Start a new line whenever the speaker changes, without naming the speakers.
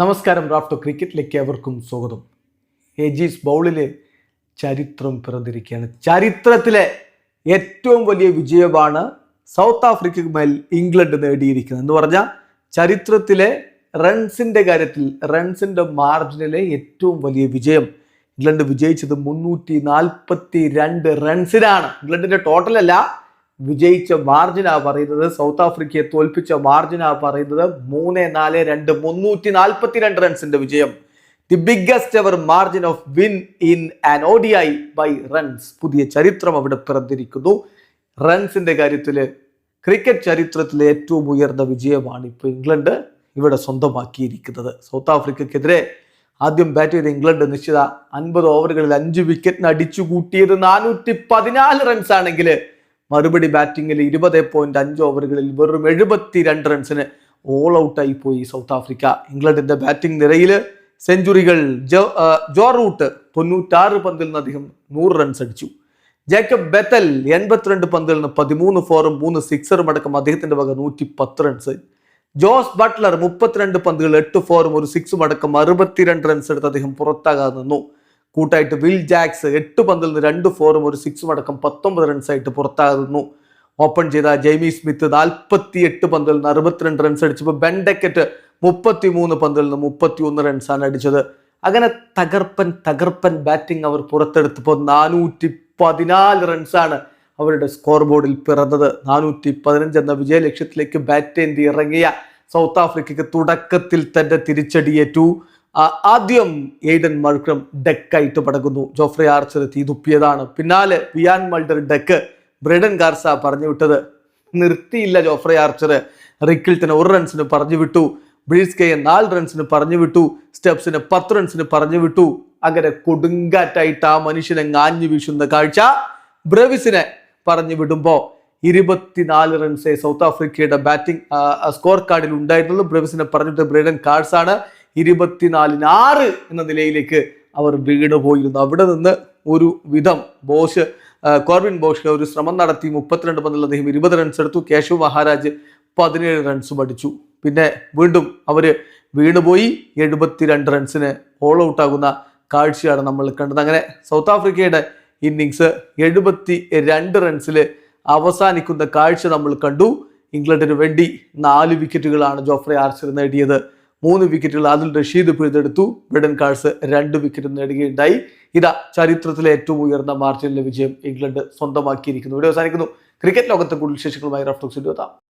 നമസ്കാരം റാഫ്റ്റോ ക്രിക്കറ്റിലേക്ക് അവർക്കും സ്വാഗതം. ഏജീസ് ബൗളിൽ ചരിത്രം പിറന്നിരിക്കുകയാണ്. ചരിത്രത്തിലെ ഏറ്റവും വലിയ വിജയമാണ് സൗത്ത് ആഫ്രിക്കയ്ക്ക് മേൽ ഇംഗ്ലണ്ട് നേടിയിരിക്കുന്നത്. എന്ന് പറഞ്ഞാൽ ചരിത്രത്തിലെ റൺസിന്റെ കാര്യത്തിൽ റൺസിന്റെ മാർജിനിലെ ഏറ്റവും വലിയ വിജയം. ഇംഗ്ലണ്ട് വിജയിച്ചത് മുന്നൂറ്റി നാൽപ്പത്തി രണ്ട് റൺസിനാണ്. ഇംഗ്ലണ്ടിന്റെ ടോട്ടൽ അല്ല വിജയിച്ച മാർജിനാ പറയുന്നത് സൗത്ത് ആഫ്രിക്കയെ തോൽപ്പിച്ച മാർജിനാ പറയുന്നത് മൂന്ന് നാല് രണ്ട് മുന്നൂറ്റി നാൽപ്പത്തി രണ്ട് റൺസിന്റെ വിജയം. The biggest ever margin of win in an O D I by runs പുതിയ ചരിത്രം അവിടെ പിറന്നിരിക്കുന്നു. റൺസിന്റെ കാര്യത്തിൽ ക്രിക്കറ്റ് ചരിത്രത്തിലെ ഏറ്റവും ഉയർന്ന വിജയമാണ് ഇപ്പോൾ ഇംഗ്ലണ്ട് ഇവിടെ സ്വന്തമാക്കിയിരിക്കുന്നത്. സൗത്ത് ആഫ്രിക്കക്കെതിരെ ആദ്യം ബാറ്റ് ചെയ്ത ഇംഗ്ലണ്ട് നിശ്ചിത അൻപത് ഓവറുകളിൽ അഞ്ച് വിക്കറ്റിന് അടിച്ചു കൂട്ടിയത് നാനൂറ്റി പതിനാല് റൺസ് ആണെങ്കിൽ മറുപടി ബാറ്റിങ്ങിൽ ഇരുപത് പോയിന്റ് അഞ്ച് ഓവറുകളിൽ വെറും എഴുപത്തി രണ്ട് റൺസിന് ഓൾ ഔട്ടായി പോയി സൗത്ത് ആഫ്രിക്ക. ഇംഗ്ലണ്ടിന്റെ ബാറ്റിംഗ് നിരയിൽ സെഞ്ചുറികൾ ജോ റൂട്ട് തൊണ്ണൂറ്റാറ് പന്തിൽ നിന്ന് അധികം നൂറ് റൺസ് അടിച്ചു. ജേക്കബ് ബെത്തൽ എൺപത്തിരണ്ട് പന്തിൽ നിന്ന് പതിമൂന്ന് ഫോറും മൂന്ന് സിക്സറും അടക്കം അദ്ദേഹത്തിന്റെ വക നൂറ്റി പത്ത് റൺസ് ജോസ് ബട്ട്ലർ മുപ്പത്തിരണ്ട് പന്തുകൾ എട്ട് ഫോറും ഒരു സിക്സും അടക്കം അറുപത്തിരണ്ട് റൺസ് എടുത്ത് അദ്ദേഹം പുറത്താകാതെ നിന്നു. കൂട്ടായിട്ട് വിൽ ജാക്സ് എട്ട് പന്തിൽ നിന്ന് രണ്ട് ഫോറും ഒരു സിക്സും അടക്കം പത്തൊമ്പത് റൺസായിട്ട് പുറത്താകുന്നു. ഓപ്പൺ ചെയ്ത ജെയ്മി സ്മിത്ത് നാൽപ്പത്തി എട്ട് പന്തിൽ നിന്ന് അറുപത്തിരണ്ട് റൺസ് അടിച്ചപ്പോൾ ബെൻ ഡെക്കറ്റ് മുപ്പത്തി മൂന്ന് പന്തിൽ നിന്ന് മുപ്പത്തി ഒന്ന് റൺസാണ് അടിച്ചത്. അങ്ങനെ തകർപ്പൻ തകർപ്പൻ ബാറ്റിംഗ് അവർ പുറത്തെടുത്തപ്പോൾ നാനൂറ്റി പതിനാല് റൺസാണ് അവരുടെ സ്കോർ ബോർഡിൽ പിറന്നത്. നാനൂറ്റി പതിനഞ്ച് എന്ന വിജയ ലക്ഷ്യത്തിലേക്ക് ബാറ്റ് ചെയ്ത് ഇറങ്ങിയ സൗത്ത് ആഫ്രിക്കയ്ക്ക് തുടക്കത്തിൽ തന്നെ തിരിച്ചടിയേറ്റു ആദ്യം എയ്ഡൻ മൾക്രം ഡെക്കായിട്ട് പടകുന്നു ജോഫ്രി ആർച്ചർ തീതുപ്പിയതാണ് പിന്നാലെ Wiaan Mulder duck Brydon Carse പറഞ്ഞു വിട്ടത്. നിർത്തിയില്ല ജോഫ്രി ആർച്ചർ റിക്കിൾട്ടിന് ഒരു റൺസിന് പറഞ്ഞു വിട്ടു. ബ്രീസ്കയെ നാല് റൺസിന് പറഞ്ഞു വിട്ടു. സ്റ്റെപ്സിന് പത്ത് റൺസിന് പറഞ്ഞു വിട്ടു. അങ്ങനെ കൊടുങ്കാറ്റായിട്ട് ആ മനുഷ്യനെ ആഞ്ഞു വീശുന്ന കാഴ്ച ബ്രവിസിനെ പറഞ്ഞു വിടുമ്പോ ഇരുപത്തിനാല് റൺസേ സൗത്ത് ആഫ്രിക്കയുടെ ബാറ്റിംഗ് സ്കോർ കാർഡിൽ ഉണ്ടായിരുന്നുള്ളൂ. ബ്രവിസിനെ പറഞ്ഞിട്ട് ബ്രേഡൻ കാർഡ്സ് ആണ്. ഇരുപത്തിനാലിന് ആറ് എന്ന നിലയിലേക്ക് അവർ വീണ് പോയിരുന്നു. അവിടെ നിന്ന് ഒരു വിധം ബോഷ് കോർവിൻ ബോഷ് ഒരു ശ്രമം നടത്തി. മുപ്പത്തിരണ്ട് പന്തിൽ അദ്ദേഹം ഇരുപത് റൺസ് എടുത്തു. കേശവ് മഹാരാജ് പതിനേഴ് റൺസും അടിച്ചു പിന്നെ വീണ്ടും അവർ വീണുപോയി എഴുപത്തിരണ്ട് റൺസിന് ഓൾ ഔട്ട് ആകുന്ന കാഴ്ചയാണ് നമ്മൾ കണ്ടത്. അങ്ങനെ സൗത്ത് ആഫ്രിക്കയുടെ ഇന്നിങ്സ് എഴുപത്തി രണ്ട് റൺസിൽ അവസാനിക്കുന്ന കാഴ്ച നമ്മൾ കണ്ടു. ഇംഗ്ലണ്ടിന് വേണ്ടി നാല് വിക്കറ്റുകളാണ് ജോഫ്രെ ആർച്ചർ നേടിയത്. മൂന്ന് വിക്കറ്റുകൾ അതിൽ റഷീദ് പിഴുതെടുത്തു. ബ്രിഡൻ കാഴ്സ് രണ്ട് വിക്കറ്റ് നേടുകയുണ്ടായി. ഇതാ ചരിത്രത്തിലെ ഏറ്റവും ഉയർന്ന മാർജിനിലെ വിജയം ഇംഗ്ലണ്ട് സ്വന്തമാക്കിയിരിക്കുന്നു. ഇവിടെ അവസാനിക്കുന്നു. ക്രിക്കറ്റ് ലോകത്തെ കൂടുതൽ വിശേഷങ്ങളുമായി റഫ്റ്റോക്സ് എത്താം